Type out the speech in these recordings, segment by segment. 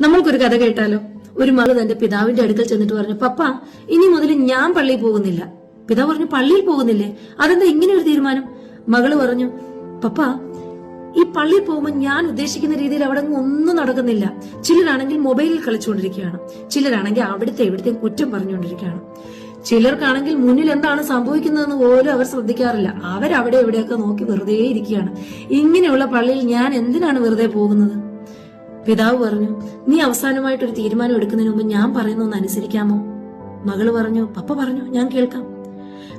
നമ്മൾക്കൊരു കഥ കേട്ടാലോ? ഒരു മകൾ തന്റെ പിതാവിന്റെ അടുക്കൽ ചെന്നിട്ട് പറഞ്ഞു പപ്പ ഇനി മുതൽ ഞാൻ പള്ളിയിൽ പോകുന്നില്ല. പിതാവ് പറഞ്ഞു പള്ളിയിൽ പോകുന്നില്ലേ? അതെന്താ ഇങ്ങനെ ഒരു തീരുമാനം? മകൾ പറഞ്ഞു പപ്പ ഈ പള്ളിയിൽ പോകുമ്പോൾ ഞാൻ ഉദ്ദേശിക്കുന്ന രീതിയിൽ അവിടെ ഒന്നും നടക്കുന്നില്ല. ചിലരാണെങ്കിൽ മൊബൈലിൽ കളിച്ചുകൊണ്ടിരിക്കുകയാണ്. ചിലരാണെങ്കിൽ അവിടുത്തെ ഇവിടുത്തെ കുറ്റം പറഞ്ഞുകൊണ്ടിരിക്കുകയാണ്. ചിലർക്കാണെങ്കിൽ മുന്നിൽ എന്താണ് സംഭവിക്കുന്നതെന്ന് പോലും അവർ ശ്രദ്ധിക്കാറില്ല. അവരവിടെ എവിടെയൊക്കെ നോക്കി വെറുതെ ഇരിക്കുകയാണ്. ഇങ്ങനെയുള്ള പള്ളിയിൽ ഞാൻ എന്തിനാണ് വെറുതെ പോകുന്നത്? പിതാവ് പറഞ്ഞു നീ അവസാനമായിട്ട് ഒരു തീരുമാനം എടുക്കുന്നതിന് മുമ്പ് ഞാൻ പറയുന്നൊന്ന് അനുസരിക്കാമോ? മകൾ പറഞ്ഞു പപ്പ പറഞ്ഞു ഞാൻ കേൾക്കാം.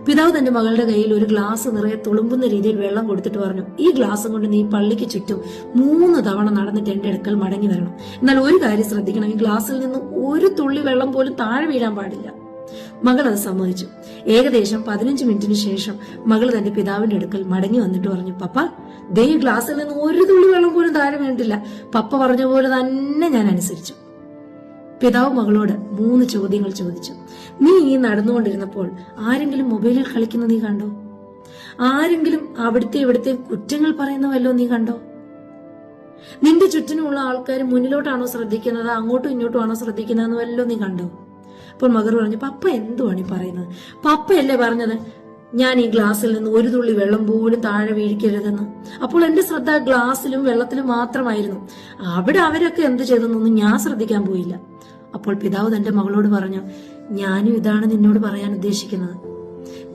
പിതാവ് തന്റെ മകളുടെ കയ്യിൽ ഒരു ഗ്ലാസ് നിറയെ തുളുമ്പുന്ന രീതിയിൽ വെള്ളം കൊടുത്തിട്ട് പറഞ്ഞു ഈ ഗ്ലാസ് കൊണ്ട് നീ പള്ളിക്ക് ചുറ്റും മൂന്ന് തവണ നടന്നിട്ട് എന്റെ അടുക്കൽ മടങ്ങി വരണം. എന്നാൽ ഒരു കാര്യം ശ്രദ്ധിക്കണം ഈ ഗ്ലാസ്സിൽ നിന്ന് ഒരു തുള്ളി വെള്ളം പോലും താഴെ വീഴാൻ പാടില്ല. മകൾ അത് സമ്മതിച്ചു. ഏകദേശം പതിനഞ്ച് മിനിറ്റിന് ശേഷം മകൾ തന്റെ പിതാവിന്റെ അടുക്കൽ മടങ്ങി വന്നിട്ട് പറഞ്ഞു പപ്പ ദേ ഗ്ലാസ്സിൽ നിന്ന് ഒരു തുള്ളി വെള്ളം പോലും താഴെ വേണ്ടില്ല. പപ്പ പറഞ്ഞ പോലെ തന്നെ ഞാൻ അനുസരിച്ചു. പിതാവ് മകളോട് മൂന്ന് ചോദ്യങ്ങൾ ചോദിച്ചു. നീ ഈ നടന്നുകൊണ്ടിരുന്നപ്പോൾ ആരെങ്കിലും മൊബൈലിൽ കളിക്കുന്ന നീ കണ്ടോ? ആരെങ്കിലും അവിടുത്തെ ഇവിടുത്തെ കുറ്റങ്ങൾ പറയുന്ന വല്ലോ നീ കണ്ടോ? നിന്റെ ചുറ്റിനുമുള്ള ആൾക്കാർ മുന്നിലോട്ടാണോ ശ്രദ്ധിക്കുന്നത്? അങ്ങോട്ടും ഇങ്ങോട്ടും ആണോ ശ്രദ്ധിക്കുന്നതെന്ന് വല്ലോ നീ കണ്ടോ? അപ്പോൾ മകർ പറഞ്ഞു പപ്പ എന്തുവാണ് ഈ പറയുന്നത്? പപ്പയല്ലേ പറഞ്ഞത്? ഞാൻ ഈ ഗ്ലാസ്സിൽ നിന്ന് ഒരു തുള്ളി വെള്ളം പോലും താഴെ വീഴിക്കരുതെന്ന്. അപ്പോൾ എന്റെ ശ്രദ്ധ ഗ്ലാസ്സിലും വെള്ളത്തിലും മാത്രമായിരുന്നു. അവിടെ അവരൊക്കെ എന്ത് ചെയ്തെന്നൊന്നും ഞാൻ ശ്രദ്ധിക്കാൻ പോയില്ല. അപ്പോൾ പിതാവ് തന്റെ മകളോട് പറഞ്ഞു ഞാനും ഇതാണ് നിന്നോട് പറയാൻ ഉദ്ദേശിക്കുന്നത്.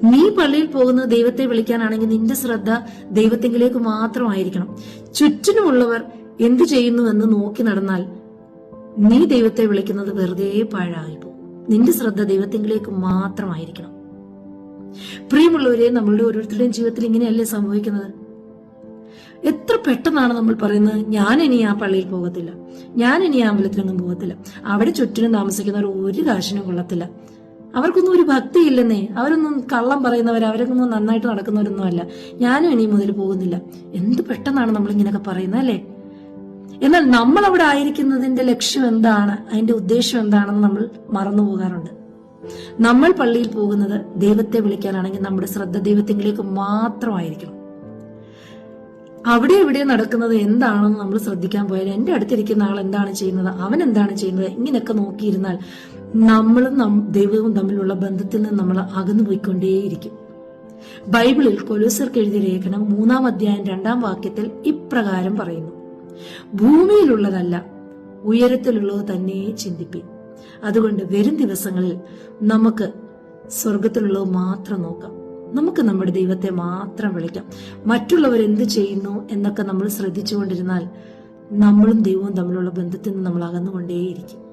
നീ പള്ളിയിൽ പോകുന്ന ദൈവത്തെ വിളിക്കാനാണെങ്കിൽ നിന്റെ ശ്രദ്ധ ദൈവത്തെങ്കിലേക്ക് മാത്രമായിരിക്കണം. ചുറ്റിനുമുള്ളവർ എന്തു ചെയ്യുന്നുവെന്ന് നോക്കി നടന്നാൽ നീ ദൈവത്തെ വിളിക്കുന്നത് വെറുതെ പാഴായി പോകും നിന്റെ ശ്രദ്ധ ദൈവത്തെങ്കിലേക്ക് മാത്രമായിരിക്കണം. പ്രിയമുള്ളവരെ നമ്മളുടെ ഓരോരുത്തരുടെയും ജീവിതത്തിൽ ഇങ്ങനെയല്ലേ സംഭവിക്കുന്നത്? എത്ര പെട്ടെന്നാണ് നമ്മൾ പറയുന്നത് ഞാൻ ഇനി ആ പള്ളിയിൽ പോകത്തില്ല ഞാൻ ഇനി അമ്പലത്തിലൊന്നും പോകത്തില്ല. അവിടെ ചുറ്റിനും താമസിക്കുന്നവർ ഒരു കാശിനും കൊള്ളത്തില്ല. അവർക്കൊന്നും ഒരു ഭക്തിയില്ലെന്നേ അവരൊന്നും കള്ളം പറയുന്നവർ അവരൊന്നും നന്നായിട്ട് നടക്കുന്നവരൊന്നും അല്ല. ഞാനും ഇനി മുതൽ പോകുന്നില്ല. എന്ത് പെട്ടെന്നാണ് നമ്മൾ ഇങ്ങനെയൊക്കെ പറയുന്നത് അല്ലേ? എന്നാൽ നമ്മൾ അവിടെ ആയിരിക്കുന്നതിന്റെ ലക്ഷ്യം എന്താണ്? അതിന്റെ ഉദ്ദേശം എന്താണെന്ന് നമ്മൾ മറന്നു പോകാറുണ്ട് നമ്മൾ പള്ളിയിൽ പോകുന്നത് ദൈവത്തെ വിളിക്കാനാണെങ്കിൽ നമ്മുടെ ശ്രദ്ധ ദൈവത്തിങ്കിലേക്ക് മാത്രമായിരിക്കണം. അവിടെ ഇവിടെ നടക്കുന്നത് എന്താണെന്ന് നമ്മൾ ശ്രദ്ധിക്കാൻ പോയാൽ എന്റെ അടുത്തിരിക്കുന്ന ആൾ എന്താണ് ചെയ്യുന്നത് അവൻ എന്താണ് ചെയ്യുന്നത് ഇങ്ങനെയൊക്കെ നോക്കിയിരുന്നാൽ നമ്മളും ദൈവവും തമ്മിലുള്ള ബന്ധത്തിൽ നിന്ന് നമ്മൾ അകന്നു പോയിക്കൊണ്ടേയിരിക്കും. ബൈബിളിൽ കൊലൂസർക്ക് എഴുതിയ ലേഖനം മൂന്നാം അധ്യായം രണ്ടാം വാക്യത്തിൽ ഇപ്രകാരം പറയുന്നു. ഭൂമിയിലുള്ളതല്ല ഉയരത്തിലുള്ളത് തന്നെ ചിന്തിപ്പി അതുകൊണ്ട് വരും ദിവസങ്ങളിൽ നമുക്ക് സ്വർഗത്തിലുള്ളത് മാത്രം നോക്കാം. നമുക്ക് നമ്മുടെ ദൈവത്തെ മാത്രം വിളിക്കാം. മറ്റുള്ളവർ എന്ത് ചെയ്യുന്നു എന്നൊക്കെ നമ്മൾ ശ്രദ്ധിച്ചുകൊണ്ടിരുന്നാൽ നമ്മളും ദൈവവും തമ്മിലുള്ള ബന്ധത്തിൽ നിന്ന് നമ്മൾ അകന്നുകൊണ്ടേയിരിക്കും.